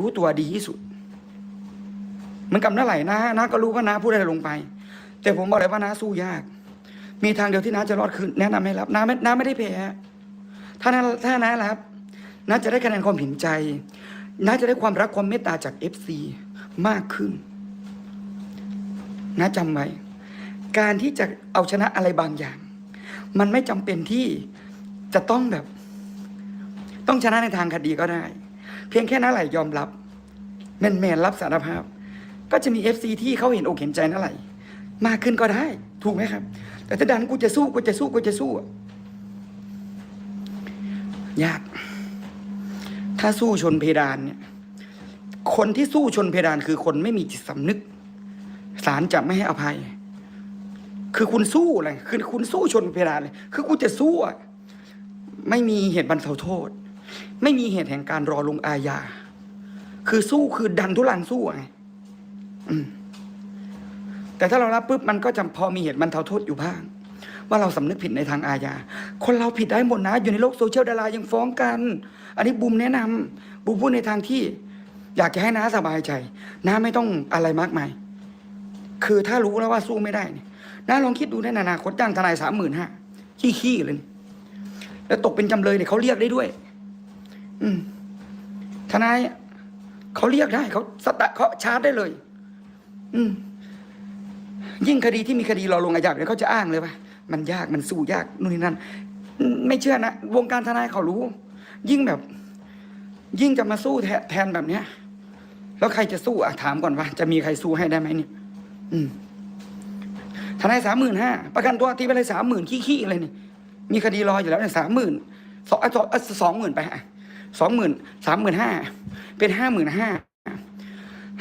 รู้ตัวดีที่สุด เหมือนกับน้าไหลนะน้าก็รู้ว่าน้าพูดอะไรลงไป แต่ผมบอกเลยว่าน้าสู้ยาก มีทางเดียวที่น้าจะรอดคือแนะนำให้รับน้าไม่น้าไม่ได้แพ้ถ้าน้าถ้าน้ารับน้าจะได้คะแนนความเห็นใจน้าจะได้ความรักความเมตตาจากเอฟซีมากขึ้นน้าจำไว้การที่จะเอาชนะอะไรบางอย่าง มันไม่จำเป็นที่จะต้องแบบ ต้องชนะในทางคดีก็ได้ เพียงแค่น้าไหลยอมรับแมนแมนๆรับสารภาพ ก็จะมีเอฟซีที่เขาเห็นอกเห็นใจน้าไหลมากขึ้นก็ได้ ถูกไหมครับ แต่ถ้าดันกูจะสู้กูจะสู้กูจะสู้อะยาก ถ้าสู้ชนเพดานเนี่ย คนที่สู้ชนเพดานคือคนไม่มีจิตสำนึกศาลจะไม่ให้อภัย คือคุณสู้อะไรคือคุณสู้ชนเพดานเลย คือกูจะสู้อะไม่มีเหตุบรรเทาโทษ ไม่มีเหตุแห่งการรอลงอาญา คือสู้คือดันทุลังสู้ไงอืมแต่ถ้าเรารับปุ๊บมันก็จะพอมีเหตุบรรเทาโทษอยู่บ้าง ว่าเราสำนึกผิดในทางอาญา คนเราผิดได้หมดนะ อยู่ในโลกโซเชียลดารายังฟ้องกัน อันนี้บูมแนะนำบูมพูดในทางที่ อยากจะให้น้าสบายใจน้าไม่ต้องอะไรมากมาย คือถ้ารู้แล้วว่าสู้ไม่ได้เนี่ยน้าลองคิดดูในอนาคตจ้างทนายสามหมื่นห้าขี้ๆเลยแล้วตกเป็นจำเลยเนี่ยเขาเรียกได้ด้วย อืมทนายเขาเรียกได้เขาสตะเขาชาร์จได้เลย อืม ยิ่งคดีที่มีคดีรอลงอาญาเนี่ยเขาจะอ้างเลยว่ามันยากมันสู้ยากนู่นนี่นั่นไม่เชื่อนะวงการทนายเขารู้ ยิ่งแบบ ยิ่งจะมาสู้แทนแบบเนี้ย แล้วใครจะสู้อะถามก่อนว่า จะมีใครสู้ให้ได้ไหมเนี่ย อืมทนายสามหมื่นห้าประกันตัวทีไปเลยสามหมื่นขี้ๆเลยนี่มีคดีรออยู่แล้วเนี่ยสามหมื่นสองสองหมื่นไป สองหมื่นสามหมื่นห้าเป็นห้าหมื่นห้า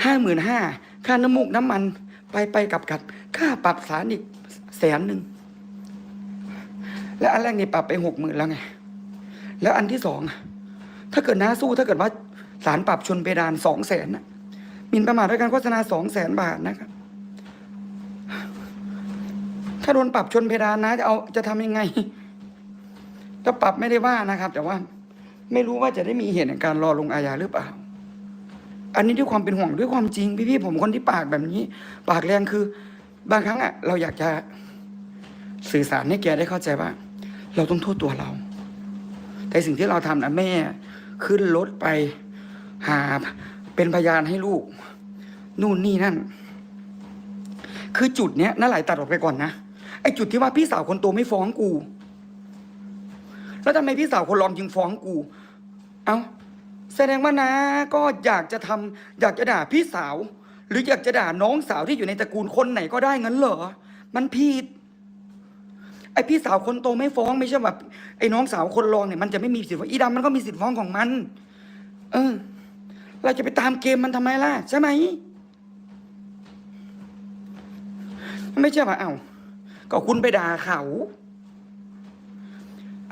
ห้าหมื่นห้าค่าน้ำมูกน้ำมันไปไปกลับกลับค่าปรับศาลอีกแสนหนึ่งแล้วอันแรกนี่ปรับไปหกหมื่นแล้วไง แล้วอันที่สองถ้าเกิดน้าสู้ถ้าเกิดว่าศาลปรับชนเพดานสองแสนน่ะมินประมาทด้วยการโฆษณาสองแสนบาทนะครับ ถ้าโดนปรับชนเพดานนะจะเอาจะทำยังไงถ้าปรับไม่ได้ว่านะครับ แต่ว่า ไม่รู้ว่าจะได้มีเหตุในการรอลงอาญาหรือเปล่า อันนี้ด้วยความเป็นห่วงด้วยความจริงพี่ๆผมคนที่ปากแบบนี้ ปากแรงคือ บางครั้งอะเราอยากจะสื่อสารให้แกได้เข้าใจว่า เราต้องโทษตัวเรา แต่สิ่งที่เราทำนะแม่ขึ้นรถไปหาเป็นพยานให้ลูก นู่นนี่นั่น คือจุดเนี้ยน่าไหลตัดออกไปก่อนนะไอ้จุดที่ว่าพี่สาวคนโตไม่ฟ้องกู แล้วทำไมพี่สาวคนรองจึงฟ้องกู เอาแสดงว่านะ ก็อยากจะทำอยากจะด่าพี่สาว หรืออยากจะด่าน้องสาวที่อยู่ในตระกูลคนไหนก็ได้เงั้นเหรอ มันผิดไอพี่สาวคนโตไม่ฟ้องไม่ใช่แบบไอ้น้องสาวคนรองเนี่ยมันจะไม่มีสิทธิ์ฟ้องอีดำมันก็มีสิทธิ์ฟ้องของมัน เออ เราจะไปตามเกมมันทำไมล่ะ ใช่ไหมไม่ใช่ว่าเอ้าก็คุณไปด่าเขา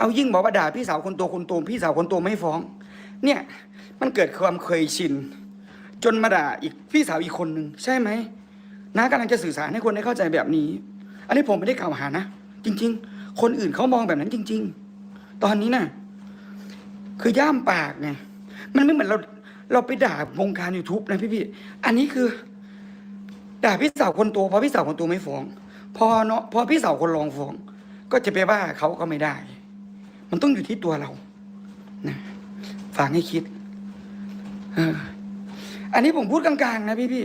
เอายิ่งบอกว่าด่าพี่สาวคนโตคนโตพี่สาวคนโตไม่ฟ้อง เนี่ยมันเกิดความเคยชิน จนมาด่าอีกพี่สาวอีกคนหนึ่งใช่ไหมน้ากำลังจะสื่อสารให้คนได้เข้าใจแบบนี้ อันนี้ผมไม่ได้กล่าวหานะ จริง ๆ คนอื่นเขามองแบบนั้นจริง ๆ ตอนนี้น่ะคือย่ามปากไงมันไม่เหมือนเราเราไปด่าวงการยูทูบนะพี่ๆอันนี้คือ ด่าพี่สาวคนโตพอพี่สาวคนโตไม่ฟ้อง พอเนาะพอพี่สาวคนรองฟ้อง ก็จะไปว่าเขาก็ไม่ได้ มันต้องอยู่ที่ตัวเรานะฝากให้คิดออันนี้ผมพูดกลางๆ นะพี่พี่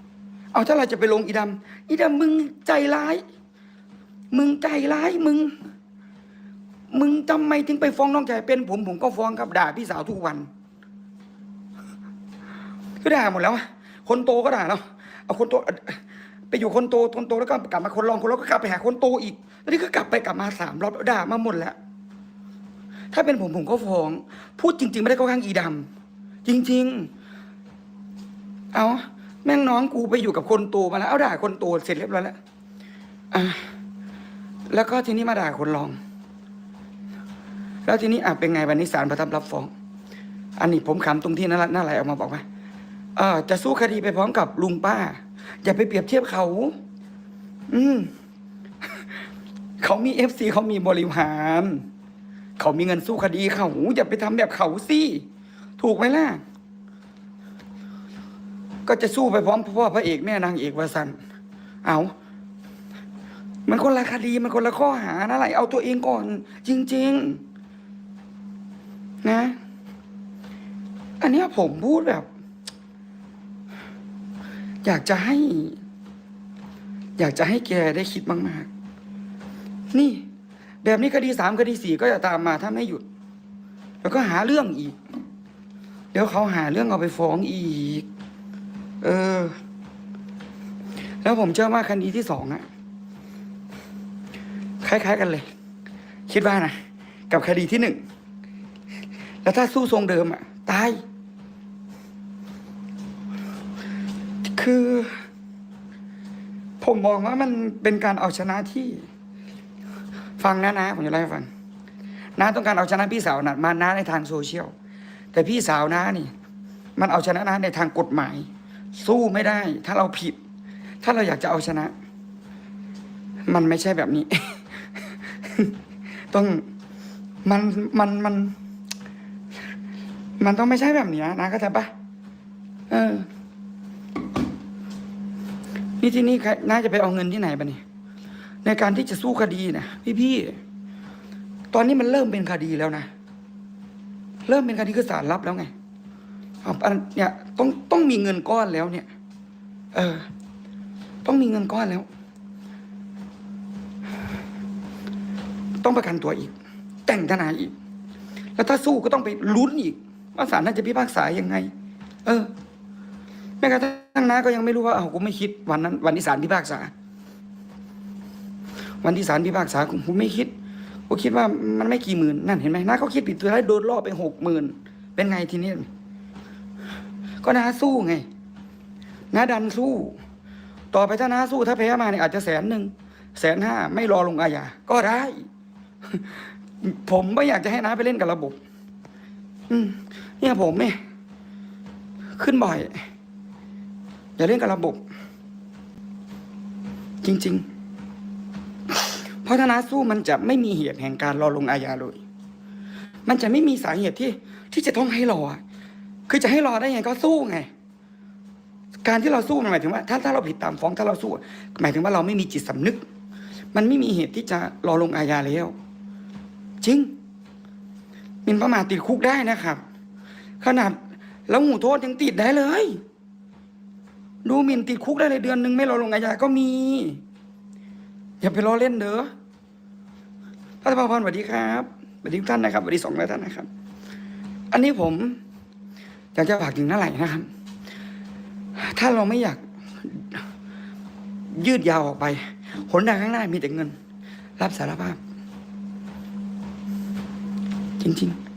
ๆเอาถ้าเราจะไปลงอีดำอีดำมึงใจร้าย มึงใจร้ายมึง มึงทำไมถึงไปฟ้องน้องชายเป็น ผมผมก็ฟ้องครับด่าพี่สาวทุกวันก็ด่าหมดแล้วคนโตก็ด่าแล้วเอาคนโตไปอยู่คนโตคนโตแล้วก็กลับมาคนรองคนรองก็กลับไปหาคนโตอีกแล้วนี่ก็กลับไปกลับมาสามรอบด่ามาหมดแล้ว ถ้าเป็นผมผมก็ฟ้อง พูดจริง ๆ ไม่ได้เข้าข้างอีดำจริง ๆ เอาแม่งน้องกูไปอยู่กับคนโตมาแล้ว เอาด่าคนโตเสร็จเรียบร้อยแล้วอะแล้วก็ทีนี้มาด่าคนรอง แล้วทีนี้อะเป็นไงวันนี้ศาลประทับรับฟ้อง อันนี้ผมขำตรงที่นั่นน่าไหลออกมาบอกว่าเออจะสู้คดีไปพร้อมกับลุงป้า อย่าไปเปรียบเทียบเขา อืม เขามีเอฟซีเขามีบริวาร เขามีเงินสู้คดีเขาอย่าไปทำแบบเขาสิถูกไหมล่ะ ก็จะสู้ไปพร้อมพ่อพระเอกแม่นางเอกวาสันเอามันคนละคดีมันคนละข้อหานะไหลเอาตัวเองก่อน จริง ๆ นะ อันนี้ผมพูดแบบ อยากจะให้ อยากจะให้แกได้คิดมาก ๆ นี่ แบบนี้คดีสามคดีสี่ก็จะตามมาถ้าไม่หยุด แล้วก็หาเรื่องอีก เดี๋ยวเขาหาเรื่องเอาไปฟ้องอีก เออ แล้วผมเชื่อว่าคดีที่สองอะคล้ายๆกันเลย คิดว่านะกับคดีที่หนึ่งแล้วถ้าสู้ทรงเดิมอะตาย คือ ผมมองว่ามันเป็นการเอาชนะที่ ฟังนะนะ ผมจะเล่าให้ฟังน้าต้องการเอาชนะพี่สาวนะมาน้าในทางโซเชียล แต่พี่สาวน้านี่ มันเอาชนะน้าในทางกฎหมาย สู้ไม่ได้ ถ้าเราผิด ถ้าเราอยากจะเอาชนะ มันไม่ใช่แบบนี้ ต้องมันมันมัน มันต้องไม่ใช่แบบนี้นะเข้าใจปะเออ นี่ที่นี่ใครน่าจะไปเอาเงินที่ไหนปะเนี่ย ในการที่จะสู้คดีนะพี่พี่ๆตอนนี้มันเริ่มเป็นคดีแล้วนะ เริ่มเป็นคดีคือศาลรับแล้วไงอันเนี่ยต้องต้องมีเงินก้อนแล้วเนี่ย เออ ต้องมีเงินก้อนแล้ว ต้องประกันตัวอีก แต่งทนายอีก แล้วถ้าสู้ก็ต้องไปลุ้นอีก ว่าศาลน่าจะพิพากษายังไง เออแม้กระทั่งน้าก็ยังไม่รู้ว่าเอากูไม่คิดวันนั้น วันที่ศาลพิพากษา วันที่ศาลพิพากษากูไม่คิดกูคิดว่ามันไม่กี่หมื่นนั่นเห็นไหมน้าเขาคิดผิดตัวท้ายโดนล่อไปหกหมื่นเป็นไงทีนี้ก็น้าสู้ไงน้าดันสู้ ต่อไปถ้าน้าสู้ถ้าแพ้มาเนี่ยอาจจะแสนหนึ่งแสนห้าไม่รอลงอาญาก็ได้ ผมไม่อยากจะให้น้าไปเล่นกับระบบเนี่ยผมเนี่ยขึ้นบ่อย อย่าเล่นกับระบบ จริง ๆ ราะถ้าน้าสู้มันจะไม่มีเหตุแห่งการรอลงอาญาเลย มันจะไม่มีสาเหตุที่ที่จะต้องให้รอคือจะให้รอได้ไงก็สู้ไง การที่เราสู้มันหมายถึงว่า ถ้าถ้าเราผิดตามฟ้องถ้าเราสู้ หมายถึงว่าเราไม่มีจิตสำนึก มันไม่มีเหตุที่จะรอลงอาญาแล้ว จริงมินประมาทติดคุกได้นะครับ ขนาดแล้วหูโทษยังติดได้เลย ดูหมิ่นติดคุกได้เลยเดือนหนึ่งไม่รอลงอาญาก็มี อย่าไปล้อเล่นเด้อ พัฒนพรสวัสดีครับสวัสดีทุกท่านนะครับสวัสดีสองท่านนะครับ อันนี้ผมอยากจะฝากถึงนั่นไหลนะครับ ถ้าเราไม่อยากยืดยาวออกไปหนทางข้างหน้ามีแต่เงิน รับสารภาพ จริง ๆ